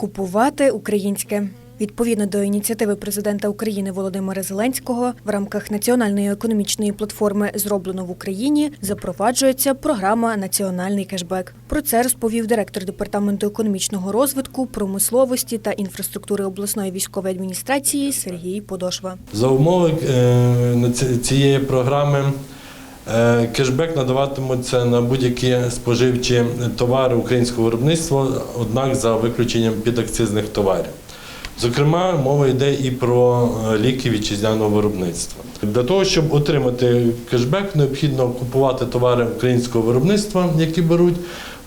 Купувати українське. Відповідно до ініціативи президента України Володимира Зеленського в рамках національної економічної платформи Зроблено в Україні запроваджується програма Національний кешбек. Про це розповів директор департаменту економічного розвитку, промисловості та інфраструктури обласної військової адміністрації Сергій Подошва. За умови е, цієї програми кешбек надаватимуться на будь-які споживчі товари українського виробництва, однак за виключенням підакцизних товарів. Зокрема, мова йде і про е, ліки вітчизняного виробництва. Для того, щоб отримати кешбек, необхідно купувати товари українського виробництва, які беруть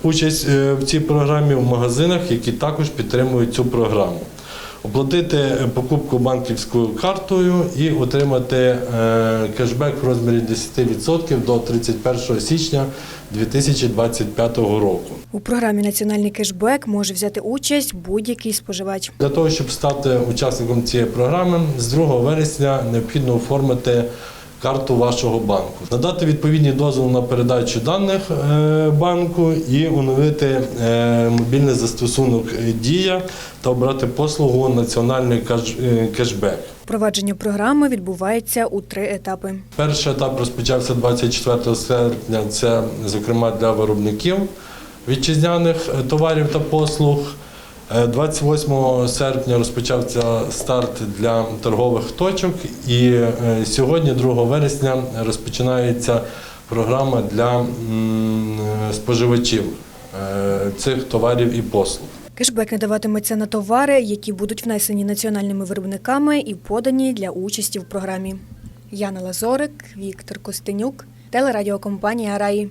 участь е, в цій програмі в магазинах, які також підтримують цю програму. Оплатити е, покупку банківською картою і отримати е, кешбек в розмірі 10% до 31 січня 2025 року. У програмі Національний кешбек може взяти участь будь-який споживач. Для того, щоб стати учасником цієї програми, з 2 вересня необхідно оформити карту вашого банку, надати відповідні дозволи на передачу даних е, банку і оновити е, мобільний застосунок Дія та обрати послугу Національний е, кешбек. Впровадження програми відбувається у три етапи. Перший етап розпочався 24 серпня. Це зокрема для виробників вітчизняних товарів та послуг. Е, 28 серпня розпочався старт для торгових точок, і е, сьогодні, 2 вересня, розпочинається програма для е, споживачів е, цих товарів і послуг. Кешбек надаватиметься на товари, які будуть внесені національними виробниками і подані для участі в програмі. Яна Лазорик, Віктор Костенюк, телерадіокомпанія Раї.